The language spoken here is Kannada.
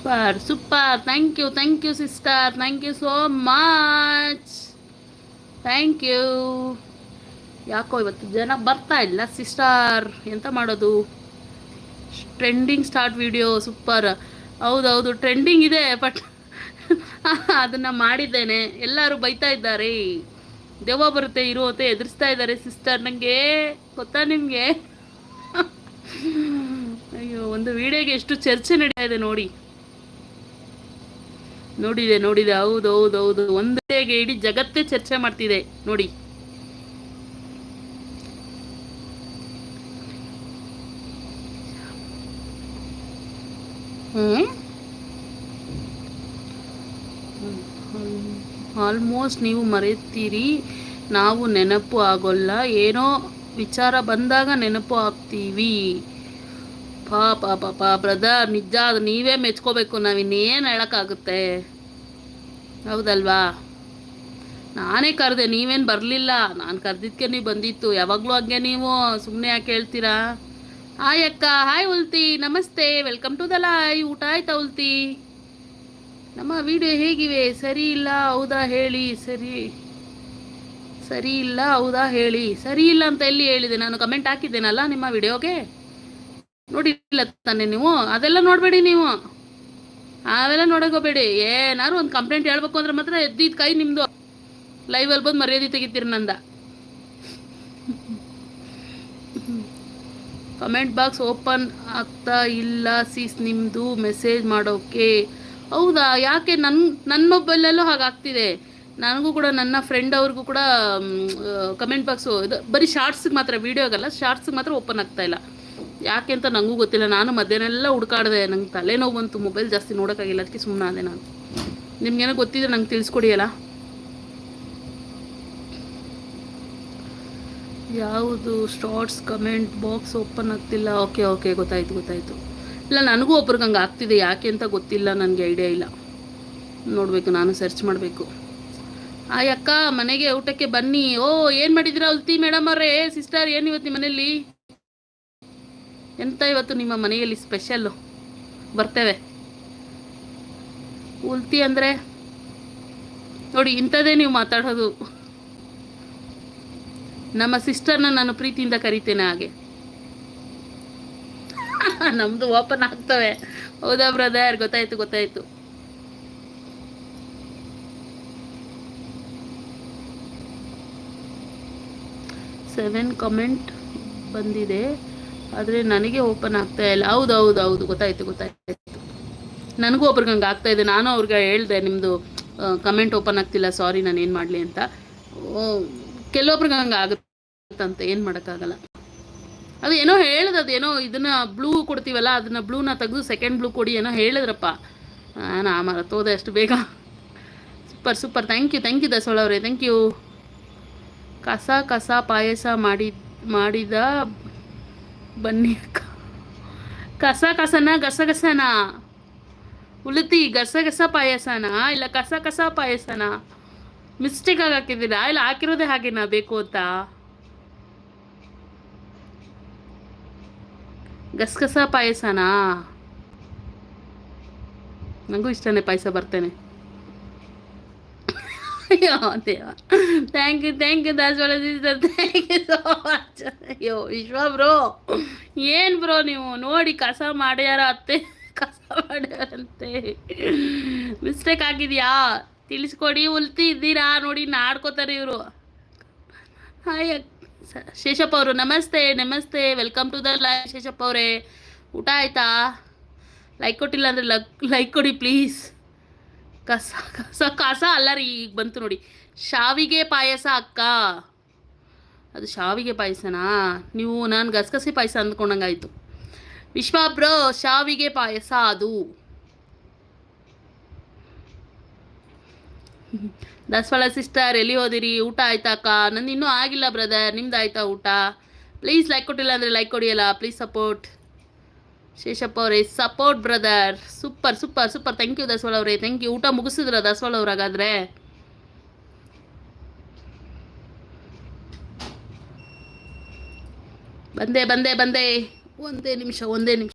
Super super thank you thank you sister thank you so much thank you ಯಾಕೋ ಇವತ್ತು ಜನ ಬರ್ತಾ ಇಲ್ಲ ಸಿಸ್ಟರ್ ಎಂತ ಮಾಡೋದು? ಟ್ರೆಂಡಿಂಗ್ ಸ್ಟಾರ್ಟ್ ವಿಡಿಯೋ ಸೂಪರ್ ಹೌದೌದು ಟ್ರೆಂಡಿಂಗ್ ಇದೆ ಬಟ್ ಅದನ್ನು ಮಾಡಿದ್ದೇನೆ. ಎಲ್ಲರೂ ಬೈತಾ ಇದ್ದಾರೆ. ದೆವ್ವ ಬರುತ್ತೆ ಇರುವಂತೆ ಎದುರಿಸ್ತಾ ಇದ್ದಾರೆ ಸಿಸ್ಟರ್ ನನಗೆ ಗೊತ್ತಾ ನಿಮಗೆ? ಅಯ್ಯೋ, ಒಂದು ವಿಡಿಯೋಗೆ ಎಷ್ಟು ಚರ್ಚೆ ನಡೀತಾ ಇದೆ ನೋಡಿ. ನೋಡಿದೆ ನೋಡಿದೆ. ಹೌದು ಹೌದು ಹೌದು. ಒಂದೇಗೆ ಇಡೀ ಜಗತ್ತೇ ಚರ್ಚೆ ಮಾಡ್ತಿದೆ. ನೋಡಿ. ಆಲ್ಮೋಸ್ಟ್ ನೀವು ಮರೆತೀರಿ ನಾವು ನೆನಪು ಆಗೋಲ್ಲ. ಏನೋ ವಿಚಾರ ಬಂದಾಗ ನೆನಪು ಆಗ್ತೀವಿ. ಪಾಪ ಪಾ ಪಾ ಬ್ರದರ್ ನಿಜ ಅದು ನೀವೇ ಮೆಚ್ಕೋಬೇಕು, ನಾವಿನ್ನೇನು ಹೇಳೋಕ್ಕಾಗುತ್ತೆ? ಹೌದಲ್ವಾ? ನಾನೇ ಕರೆದೆ, ನೀವೇನು ಬರಲಿಲ್ಲ? ನಾನು ಕರೆದಿದ್ದಕ್ಕೆ ನೀವು ಬಂದಿತ್ತು, ಯಾವಾಗಲೂ ಹಾಗೆ ನೀವು ಸುಮ್ಮನೆ ಯಾಕೆ ಹೇಳ್ತೀರಾ? ಹಾಯ್ ಅಕ್ಕ, ಹಾಯ್ ಉಲ್ತಿ, ನಮಸ್ತೆ, ವೆಲ್ಕಮ್ ಟು ದ ಲಾಯ್ ಊಟ ಆಯ್ತಾ ಉಲ್ತಿ? ನಮ್ಮ ವಿಡಿಯೋ ಹೇಗಿವೆ? ಸರಿ ಇಲ್ಲ, ಹೌದಾ ಹೇಳಿ, ಸರಿ. ಸರಿ ಇಲ್ಲ, ಹೌದಾ ಹೇಳಿ, ಸರಿ ಇಲ್ಲ ಅಂತ ಎಲ್ಲಿ ಹೇಳಿದೆ? ನಾನು ಕಮೆಂಟ್ ಹಾಕಿದ್ದೇನಲ್ಲ ನಿಮ್ಮ ವಿಡಿಯೋಗೆ? ನೋಡಿಲ್ಲ ತಾನೆ ನೀವು? ಅದೆಲ್ಲ ನೋಡಬೇಡಿ ನೀವು. ಅವೆಲ್ಲ ನೋಡೋಕೋಬೇಡಿ ಏನಾದ್ರು ಒಂದು ಕಂಪ್ಲೇಂಟ್ ಹೇಳ್ಬೇಕು ಅಂದ್ರೆ ಮಾತ್ರ ಎದ್ದಿದ್ದು ಕೈ ನಿಮ್ಮದು ಲೈವಲ್ಲಿ ಬಂದು ಮರ್ಯಾದೆ ತೆಗಿತೀರಿ ನಂದ. ಕಮೆಂಟ್ ಬಾಕ್ಸ್ ಓಪನ್ ಆಗ್ತಾ ಇಲ್ಲ ಸೀಸ್ ನಿಮ್ಮದು ಮೆಸೇಜ್ ಮಾಡೋಕೆ. ಹೌದಾ? ಯಾಕೆ ನನ್ನ ನನ್ನ ಮೊಬೈಲಲ್ಲೂ ಹಾಗಾಗ್ತಿದೆ ನನಗೂ ಕೂಡ ನನ್ನ ಫ್ರೆಂಡ್ ಅವ್ರಿಗೂ ಕೂಡ ಕಮೆಂಟ್ ಬಾಕ್ಸು ಇದು ಬರೀ ಶಾರ್ಟ್ಸಿಗೆ ಮಾತ್ರ ವೀಡಿಯೋಗಲ್ಲ ಶಾರ್ಟ್ಸಿಗೆ ಮಾತ್ರ ಓಪನ್ ಆಗ್ತಾ ಇಲ್ಲ. ಯಾಕೆ ಅಂತ ನನಗೂ ಗೊತ್ತಿಲ್ಲ. ನಾನು ಮಧ್ಯಾಹ್ನೆಲ್ಲ ಹುಡುಕಾಡಿದೆ. ನಂಗೆ ತಲೆನೋವು ಬಂತು. ಮೊಬೈಲ್ ಜಾಸ್ತಿ ನೋಡೋಕ್ಕಾಗಿಲ್ಲ. ಅದಕ್ಕೆ ಸುಮ್ಮನೆ ಅದೇ ನಾನು. ನಿಮ್ಗೇನೋ ಗೊತ್ತಿದ್ರೆ ನಂಗೆ ತಿಳಿಸ್ಕೊಡಿಯಲ್ಲ? ಯಾವುದು? ಶಾರ್ಟ್ಸ್ ಕಮೆಂಟ್ ಬಾಕ್ಸ್ ಓಪನ್ ಆಗ್ತಿಲ್ಲ. ಓಕೆ ಓಕೆ ಗೊತ್ತಾಯ್ತು ಗೊತ್ತಾಯ್ತು. ಇಲ್ಲ, ನನಗೂ ಒಬ್ರಿಗೆ ಹಂಗೆ ಆಗ್ತಿದೆ. ಯಾಕೆ ಅಂತ ಗೊತ್ತಿಲ್ಲ. ನನಗೆ ಐಡಿಯಾ ಇಲ್ಲ. ನೋಡಬೇಕು. ನಾನು ಸರ್ಚ್ ಮಾಡಬೇಕು. ಆ ಅಕ್ಕ, ಮನೆಗೆ ಊಟಕ್ಕೆ ಬನ್ನಿ. ಓ, ಏನು ಮಾಡಿದ್ದೀರಾ ಅಲ್ತಿ ಮೇಡಮ್ ಅವರೇ? ಸಿಸ್ಟರ್ ಏನು ಇವತ್ತು ನಿಮ್ಮ ಮನೆಯಲ್ಲಿ ಎಂತ ಇವತ್ತು ನಿಮ್ಮ ಮನೆಯಲ್ಲಿ ಸ್ಪೆಷಲ್ಲು ಬರ್ತೇವೆ. ಉಲ್ತಿ ಅಂದರೆ? ನೋಡಿ, ಇಂಥದ್ದೇ ನೀವು ಮಾತಾಡೋದು. ನಮ್ಮ ಸಿಸ್ಟರ್ನ ನಾನು ಪ್ರೀತಿಯಿಂದ ಕರಿತೇನೆ ಹಾಗೆ. ನಮ್ಮದು ಓಪನ್ ಆಗ್ತವೆ. ಹೌದಾ ಬ್ರದರ್ ಗೊತ್ತಾಯ್ತು ಗೊತ್ತಾಯ್ತು. ಸೆವೆನ್ ಕಮೆಂಟ್ ಬಂದಿದೆ. ಆದರೆ ನನಗೆ ಓಪನ್ ಆಗ್ತಾ ಇಲ್ಲ. ಹೌದು ಹೌದು ಹೌದು. ಗೊತ್ತಾಯ್ತು ಗೊತ್ತಾಯ್ತು. ನನಗೂ ಒಬ್ರಿಗೆ ಹಂಗೆ ಆಗ್ತಾ ಇದೆ. ನಾನು ಅವ್ರಿಗೆ ಹೇಳಿದೆ ನಿಮ್ಮದು ಕಮೆಂಟ್ ಓಪನ್ ಆಗ್ತಿಲ್ಲ ಸಾರಿ ನಾನು ಏನು ಮಾಡಲಿ ಅಂತ. ಕೆಲವೊಬ್ರಿಗೆ ಹಂಗೆ ಆಗುತ್ತಂತೆ. ಏನು ಮಾಡೋಕ್ಕಾಗಲ್ಲ. ಅದು ಏನೋ ಹೇಳಿದ ಅದೇನೋ ಇದನ್ನು ಬ್ಲೂ ಕೊಡ್ತೀವಲ್ಲ, ಅದನ್ನು ಬ್ಲೂನ ತೆಗೆದು ಸೆಕೆಂಡ್ ಬ್ಲೂ ಕೊಡಿ ಏನೋ ಹೇಳಿದ್ರಪ್ಪ. ನಾನು ಆ ಮರ ತೋದೆ ಅಷ್ಟು ಬೇಗ. Super super thank you thank you ದಸೋಳವ್ರೆ thank you ಕಸ ಕಸ, ಪಾಯಸ ಮಾಡಿ ಮಾಡಿದ ಬನ್ನಿ ಕಸ ಕಸನ ಗಸಗಸನ ಉಳಿತಿ ಗಸಗಸ ಪಾಯಸನ, ಇಲ್ಲ ಕಸ ಕಸ ಪಾಯಸನ. ಮಿಸ್ಟೇಕ್ ಆಗಿ ಹಾಕಿದ್ದೀರಾ? ಇಲ್ಲ ಹಾಕಿರೋದೇ ಹಾಗೆನಾ ಬೇಕು ಅಂತ? ಗಸಗಸ ಪಾಯಸನಾ? ನನಗೂ ಇಷ್ಟನೇ ಪಾಯಸ ಬರ್ತೇನೆ. Thank you thank you Dasavala sister thank you so much ಅಯ್ಯೋ, ವಿಶ್ವ ಬ್ರೋ. ಏನು ಬ್ರೋ ನೀವು? ನೋಡಿ ಕಸ ಮಾಡ್ಯಾರ ಅತ್ತೆ. ಕಸ ಮಾಡ್ಯಾರಂತೆ. ಮಿಸ್ಟೇಕ್ ಆಗಿದೆಯಾ? ತಿಳಿಸ್ಕೊಡಿ, ಉಲ್ತಿ ಇದ್ದೀರಾ? ನೋಡಿ ನಾಡ್ಕೋತಾರೆ ಇವರು. ಹಾಯ್ ಶೇಷಪ್ಪ ಅವರು, ನಮಸ್ತೆ ನಮಸ್ತೆ. Welcome to the live Sheshappa ಅವರೇ. ಊಟ ಆಯ್ತಾ? ಲೈಕ್ ಕೊಟ್ಟಿಲ್ಲ ಅಂದರೆ ಲಕ್ ಲೈಕ್ ಕೊಡಿ ಪ್ಲೀಸ್ ಕಸ ಕಸ ಕಸ ಅಲ್ಲ ರೀ ಈಗ ಬಂತು ನೋಡಿ. ಶಾವಿಗೆ ಪಾಯಸ ಅಕ್ಕ. ಅದು ಶಾವಿಗೆ ಪಾಯಸನಾ? ನೀವು ನಾನು ಗಸಗಸೆ ಪಾಯಸ ಅಂದ್ಕೊಂಡಂಗಾಯ್ತು. ವಿಶ್ವ ಬ್ರೋ, ಶಾವಿಗೆ ಪಾಯಸ ಅದು. ದಾಸವಾಳ ಸಿಸ್ಟರ್, ಎಲ್ಲಿ ಹೋದಿರಿ? ಊಟ ಆಯ್ತಾ ಅಕ್ಕ? ನಂದು ಇನ್ನೂ ಆಗಿಲ್ಲ ಬ್ರದರ್. ನಿಮ್ದು ಆಯ್ತಾ ಊಟ? ಪ್ಲೀಸ್ ಲೈಕ್ ಕೊಟ್ಟಿಲ್ಲ ಅಂದರೆ ಲೈಕ್ ಕೊಡಿಯಲ್ಲ ಪ್ಲೀಸ್ ಸಪೋರ್ಟ್. ಶೇಷಪ್ಪ ಅವರೇ support brother super super super thank you Dasavala ಅವರೇ. ಥ್ಯಾಂಕ್ ಯು ಊಟ ಮುಗಿಸಿದ್ರ ದಸವಾಳ ಅವ್ರು ಹಾಗಾದ್ರೆ ಬಂದೆ ಬಂದೆ ಬಂದೆ. ಒಂದೇ ನಿಮಿಷ ಒಂದೇ ನಿಮಿಷ.